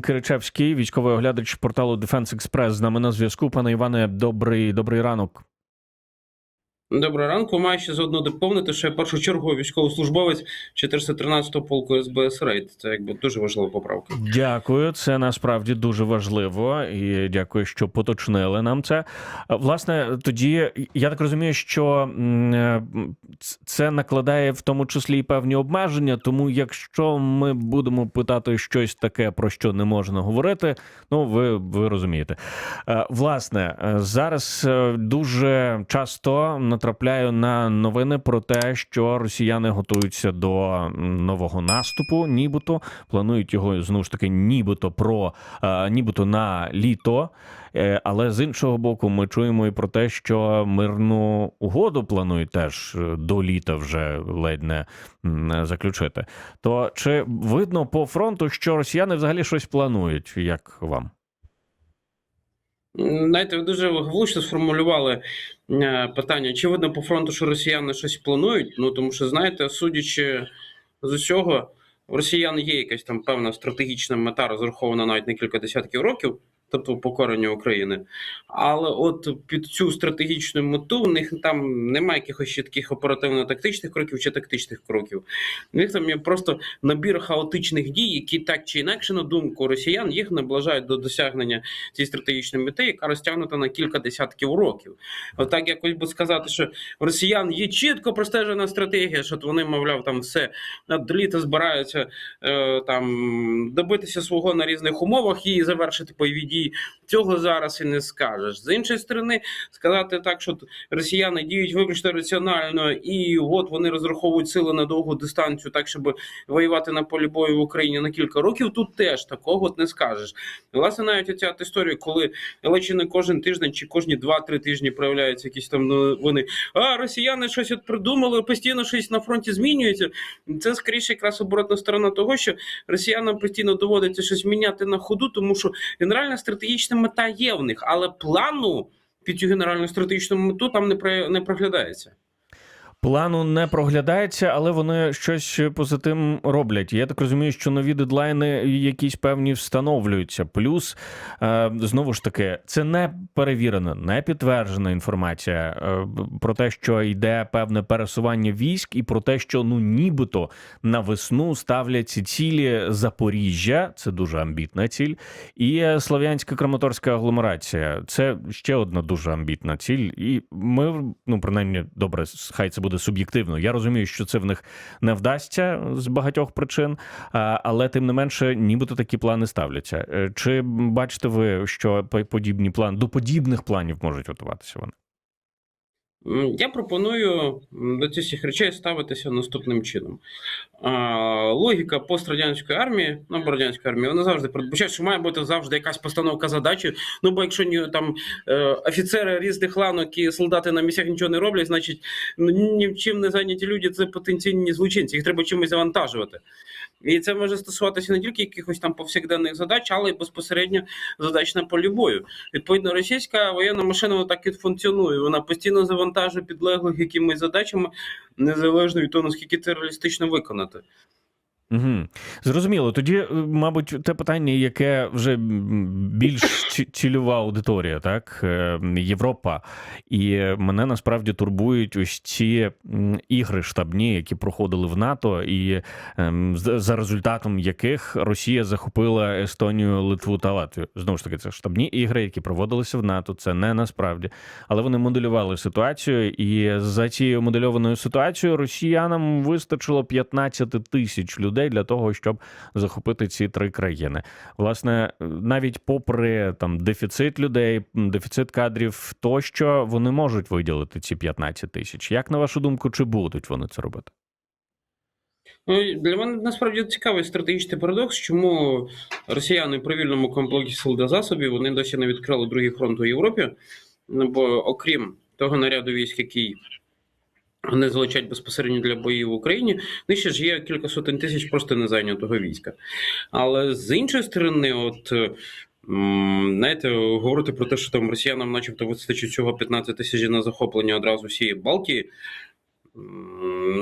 Киричевський, військовий оглядач порталу Defense Express, з нами на зв'язку. Пане Іване, добрий добрий ранок. Доброго ранку. Маю ще заодно доповнити, що я першочерговий військовослужбовець 413-го полку СБС Рейд. Це якби дуже важлива поправка. Дякую, це насправді дуже важливо, і дякую, що поточнили нам це. Власне, тоді я так розумію, що е, це накладає в тому числі і певні обмеження. Тому, якщо ми будемо питати щось таке, про що не можна говорити, ну ви, ви розумієте. Е, Власне, е, зараз дуже часто натрапляю на новини про те, що росіяни готуються до нового наступу, нібито планують його знову ж таки, нібито про е, нібито на літо. Е, Але з іншого боку, ми чуємо і про те, що мирну угоду планують теж е, до літа вже ледь не заключити. То чи видно по фронту, що росіяни взагалі щось планують, як вам? Знаєте, ви дуже влучно сформулювали е, питання, чи видно по фронту, що росіяни щось планують? Ну тому що, знаєте, судячи з усього, в росіян є якась там певна стратегічна мета, розрахована навіть на кілька десятків років. Тобто покорення України, але от під цю стратегічну мету в них там немає якихось ще таких оперативно-тактичних кроків чи тактичних кроків. В них там є просто набір хаотичних дій, які так чи інакше, на думку росіян, їх наближають до досягнення цієї стратегічної мети, яка розтягнута на кілька десятків років. Отак якось би сказати, що росіян є чітко простежена стратегія, що вони, мовляв, там все до літа збираються е, там добитися свого на різних умовах і завершити бойові дії. Цього зараз і не скажеш. З іншої сторони, сказати так, що росіяни діють виключно раціонально, і от вони розраховують сили на довгу дистанцію, так щоб воювати на полі бою в Україні на кілька років. Тут теж такого не скажеш. Власне, навіть оця історія, коли ледь чи не кожен тиждень чи кожні 2-3 тижні проявляються якісь там новини. А росіяни щось от придумали, постійно щось на фронті змінюється. Це скоріше якраз оборотна сторона того, що росіянам постійно доводиться щось міняти на ходу, тому що генеральна стратегічна мета є в них, але плану під цю генеральну стратегічну мету там не не проглядається. Плану не проглядається, але вони щось поза тим роблять. Я так розумію, що нові дедлайни якісь певні встановлюються. Плюс е, знову ж таки, це не перевірена, не підтверджена інформація е, про те, що йде певне пересування військ, і про те, що ну нібито на весну ставлять ці цілі Запоріжжя. Це дуже амбітна ціль, і Слов'янська Краматорська агломерація. Це ще одна дуже амбітна ціль. І ми, ну принаймні, добре, хай це буде суб'єктивно. Я розумію, що це в них не вдасться з багатьох причин, але тим не менше, нібито такі плани ставляться. Е, Чи бачите ви, що по- подібні плани до подібних планів можуть готуватися вони? Я пропоную до цих речей ставитися наступним чином. Логіка пострадянської армії, ну радянської армії, вона завжди передбачає, що має бути завжди якась постановка задачі. Ну бо якщо там е, офіцери різних ланок і солдати на місцях нічого не роблять, значить ну, ні в чим не зайняті люди це потенційні злочинці. Їх треба чимось завантажувати. І це може стосуватися не тільки якихось там повсякденних задач, але й безпосередньо задач на полі бою. Відповідно, російська воєнна машина так і функціонує. Вона постійно завантажує підлеглих якимись задачами, незалежно від того, наскільки це реалістично виконати. Угу. Зрозуміло. Тоді, е, мабуть, те питання, яке вже більш цільова аудиторія, так Е, Європа. І мене насправді турбують ось ці ігри штабні, які проходили в НАТО, і ем, за результатом яких Росія захопила Естонію, Литву та Латвію. Знову ж таки, це штабні ігри, які проводилися в НАТО. Це не насправді, але вони моделювали ситуацію, і за цією модельованою ситуацією росіянам вистачило 15 тисяч людей для того, щоб захопити ці три країни. Власне, навіть попри там дефіцит людей, дефіцит кадрів, тощо вони можуть виділити ці 15 тисяч. Як на вашу думку, чи будуть вони це робити? Ну, для мене насправді цікавий стратегічний парадокс, чому росіяни при вільному комплекті сил та засобів вони досі не відкрили другий фронт у Європі. Бо окрім того наряду військ, який вони залучають безпосередньо для боїв в Україні, нижче ж є кілька сотень тисяч просто незайнятого війська. Але з іншої сторони, от. Знаєте, говорити про те, що там росіянам, начебто, вистачить цього 15 тисяч на захоплення одразу всієї Балтії.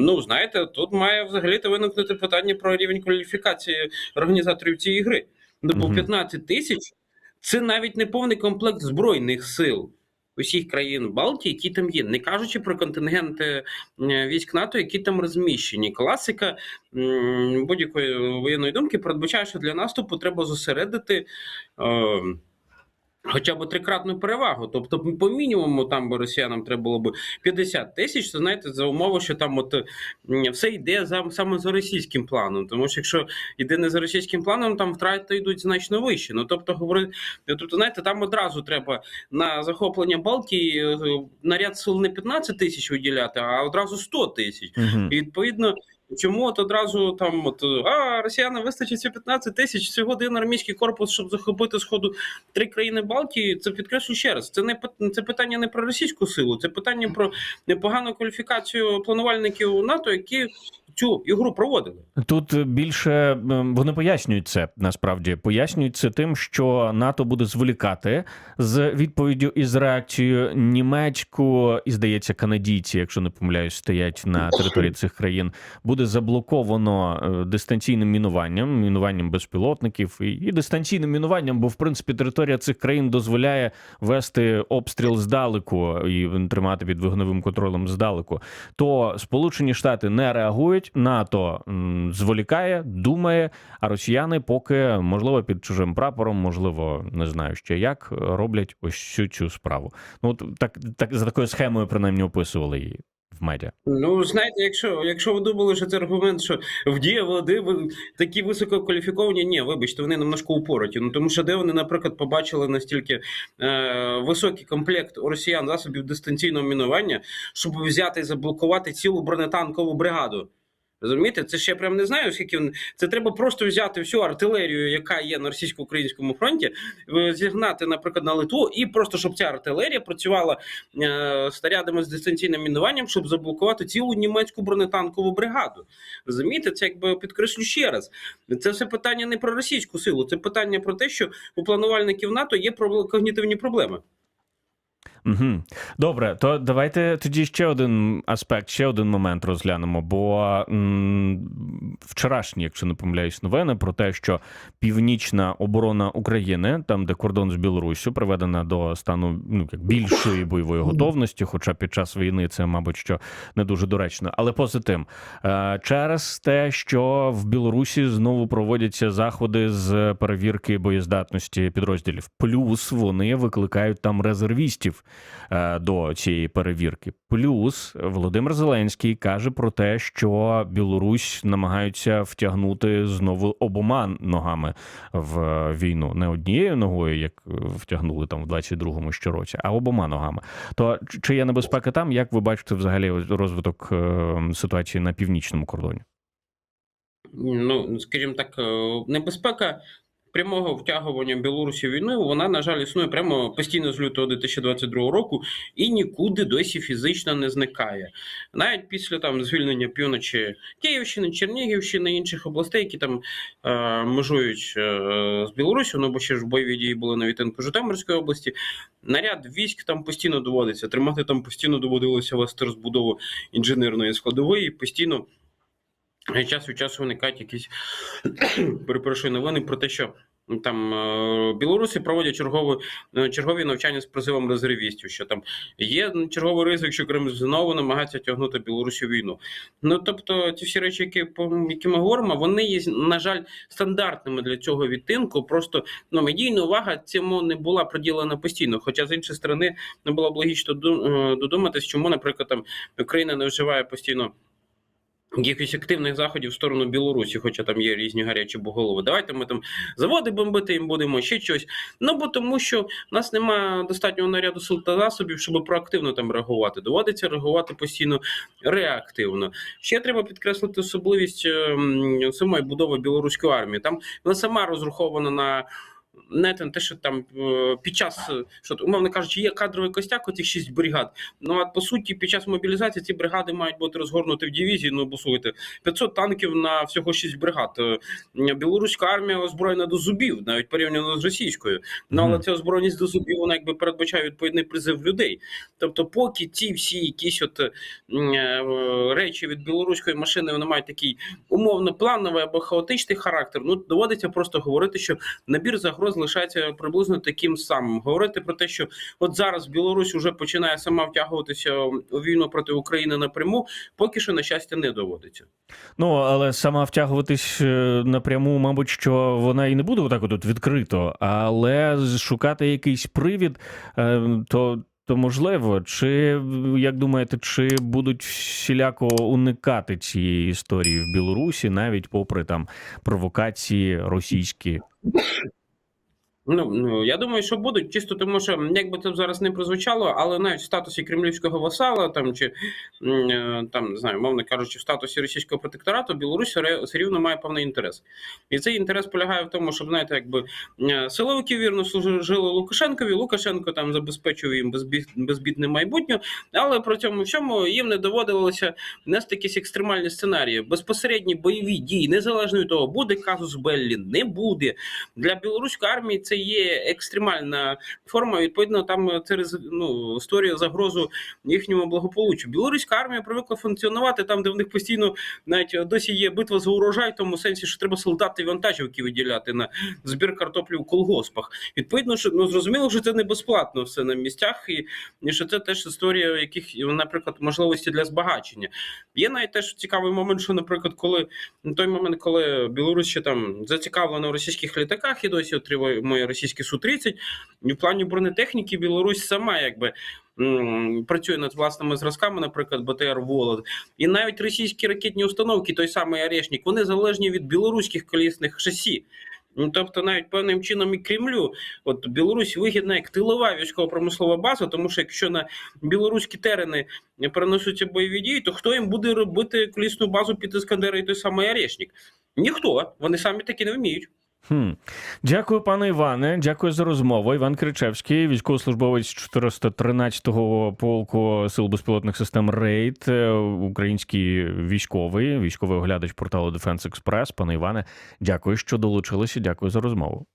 Ну, знаєте, тут має взагалі-то виникнути питання про рівень кваліфікації організаторів цієї гри. Тобто Мгм. 15 тисяч це навіть не повний комплект збройних сил усіх країн Балтії, які там є, не кажучи про контингенти е, військ НАТО, які там розміщені. Класика будь-якої воєнної думки передбачає, що для наступу треба зосередити. Е, Хоча б трикратну перевагу, тобто по мінімуму там росіянам треба було б 50 тисяч, це знаєте, за умови, що там от все йде за саме за російським планом. Тому що якщо йде не за російським планом, там втрати йдуть значно вище. Ну тобто, говорить, тобто, знаєте, там одразу треба на захоплення Балтії е, наряд сил не 15 тисяч виділяти, а одразу 100 тисяч. Угу. І відповідно, чому от одразу там от а росіянам вистачить ці 15 тисяч всього один армійський корпус, щоб захопити сходу три країни Балтії. Це підкреслю ще раз. Це не це питання не про російську силу, це питання про непогану кваліфікацію планувальників НАТО, які цю ігру проводили. Тут більше ем, вони пояснюють це насправді. Пояснюють це тим, що НАТО буде зволікати з відповіддю і з реакцією німецьку, і здається, канадійці, якщо не помиляюсь, стоять на території цих країн. Буде заблоковано е, дистанційним мінуванням, мінуванням безпілотників і, і дистанційним мінуванням, бо в принципі територія цих країн дозволяє вести обстріл здалеку і тримати під вогневим контролем здалеку. То Сполучені Штати не реагують, НАТО зволікає, думає, а росіяни поки можливо під чужим прапором, можливо, не знаю ще як роблять ось цю цю справу. Ну так, так за такою схемою принаймні описували її в медіа. Ну, знаєте, якщо, якщо ви думали, що це аргумент, що в дія ви такі висококваліфіковані, ні, вибачте, вони немножко упороті. Ну тому що де вони, наприклад, побачили настільки е, високий комплект росіян засобів дистанційного мінування, щоб взяти і заблокувати цілу бронетанкову бригаду. Розумієте, це ще прям не знаю, скільки він- це треба просто взяти всю артилерію, яка є на російсько-українському фронті, е, зігнати, наприклад, на Литву, і просто щоб ця артилерія працювала е, снарядами з дистанційним мінуванням, щоб заблокувати цілу німецьку бронетанкову бригаду. Розумієте, це якби підкреслю ще раз. Це все питання не про російську силу, це питання про те, що у планувальників НАТО є пробл- когнітивні проблеми. Угу. Добре, то давайте тоді ще один аспект, ще один момент розглянемо. Бо м, вчорашні, якщо не помиляюсь, новини про те, що північна оборона України, там де кордон з Білоруссю, приведена до стану ну як більшої бойової готовності, хоча під час війни це, мабуть, що не дуже доречно. Але поза тим, е, через те, що в Білорусі знову проводяться заходи з перевірки боєздатності підрозділів, плюс вони викликають там резервістів до цієї перевірки. Плюс Володимир Зеленський каже про те, що Білорусь намагаються втягнути знову обома ногами в е, війну, не однією ногою, як е, втягнули там в 22-му щороці, а обома ногами. То чи є небезпека там? Як ви бачите взагалі розвиток е, ситуації на північному кордоні? ну, скажімо так, е, небезпека прямого втягування Білорусі в війну, вона, на жаль, існує прямо постійно з лютого 2022 року і нікуди досі фізично не зникає. Навіть після там звільнення півночі Київщини, Чернігівщини, інших областей, які там е, межують е, з Білорусі, ну бо ще ж бойові дії були на відтинку Житомирської області. Наряд військ там постійно доводиться. Тримати там постійно доводилося вести розбудову інженерної складової, постійно. Час від часу виникають якісь перепрошую новини про те, що там е, білоруси проводять чергові, е, чергові навчання з призивом резервістів. Що там є черговий ризик, що Крим знову намагається тягнути Білорусі війну. Ну тобто, ці всі речі, які які ми говоримо, вони є на жаль стандартними для цього відтинку. Просто ну медійна увага цьому не була приділена постійно. Хоча з іншої сторони не було б логічно е, додуматись, чому, наприклад, там Україна не вживає постійно якихось активних заходів в сторону Білорусі, хоча там є різні гарячі боголови. Давайте ми там заводи бомбити їм будемо, ще щось. Ну бо тому, що в нас немає достатнього наряду сил та засобів, щоб проактивно там реагувати. Доводиться реагувати постійно реактивно. Ще треба підкреслити особливість ем, самої будови білоруської армії. Там вона сама розрахована на. Не те, що там е, під час, е, що умовно кажучи, є кадровий костяк, оцих шість бригад. Ну а по суті, під час мобілізації ці бригади мають бути розгорнуті в дивізії. Ну бо слухайте, 500 танків на всього 6 бригад. Е, Білоруська армія озброєна до зубів, навіть порівняно з російською. Ну але ця озброєність до зубів вона якби передбачає відповідний призив людей. Тобто, поки ці всі якісь от речі від білоруської машини вони мають такий умовно плановий або хаотичний характер. Ну доводиться просто говорити, що набір загроз лишається приблизно таким самим. Говорити про те, що от зараз Білорусь вже починає сама втягуватися у війну проти України напряму, поки що на щастя не доводиться. Ну, але сама втягуватись е, напряму, мабуть, що вона і не буде отак от відкрито, але шукати якийсь привід, е, то. То можливо, чи як думаєте, чи будуть всіляко уникати цієї історії в Білорусі, навіть попри там провокації російські? Ну, ну я думаю, що будуть чисто тому, що як би це зараз не прозвучало, але навіть в статусі кремлівського васала, там чи е, там не знаю, мовно кажучи, в статусі російського протекторату, Білорусь все рівно має певний інтерес. І цей інтерес полягає в тому, щоб знаєте, якби е, силовики вірно служили Лукашенкові. Лукашенко там забезпечив їм безбід, безбідне майбутнє, але при цьому всьому їм не доводилося нести якісь екстремальні сценарії. Безпосередні бойові дії, незалежно від того, буде казус Беллі, не буде для білоруської армії. Це є екстремальна форма. Відповідно, там це ну, створює загрозу їхньому благополуччю. Білоруська армія привикла функціонувати там, де в них постійно навіть досі є битва за урожай, в тому сенсі, що треба солдати вантажівки виділяти на збір картоплі в колгоспах. Відповідно, що ну зрозуміло, що це не безплатно все на місцях, і, і що це теж історія яких, наприклад, можливості для збагачення. Є навіть теж цікавий момент, що, наприклад, коли на той момент, коли Білорусь ще там зацікавлена в російських літаках і досі отримує російські Су-30, і в плані бронетехніки Білорусь сама якби. Працює над власними зразками, наприклад, БТР Волод, і навіть російські ракетні установки, той самий Орешник, вони залежні від білоруських колісних шасі. Ну, тобто, навіть певним чином і Кремлю, от Білорусь вигідна як тилова військово-промислова база, тому що якщо на білоруські терени переносяться бойові дії, то хто їм буде робити колісну базу під Іскандера і той самий Орешник? Ніхто, вони самі таки не вміють. Хм. Дякую, пане Іване. Дякую за розмову. Іван Кричевський, військовослужбовець 413-го полку сил безпілотних систем Рейд, е, український військовий, військовий оглядач порталу Defense Express. Пане Іване, дякую, що долучилися. Дякую за розмову.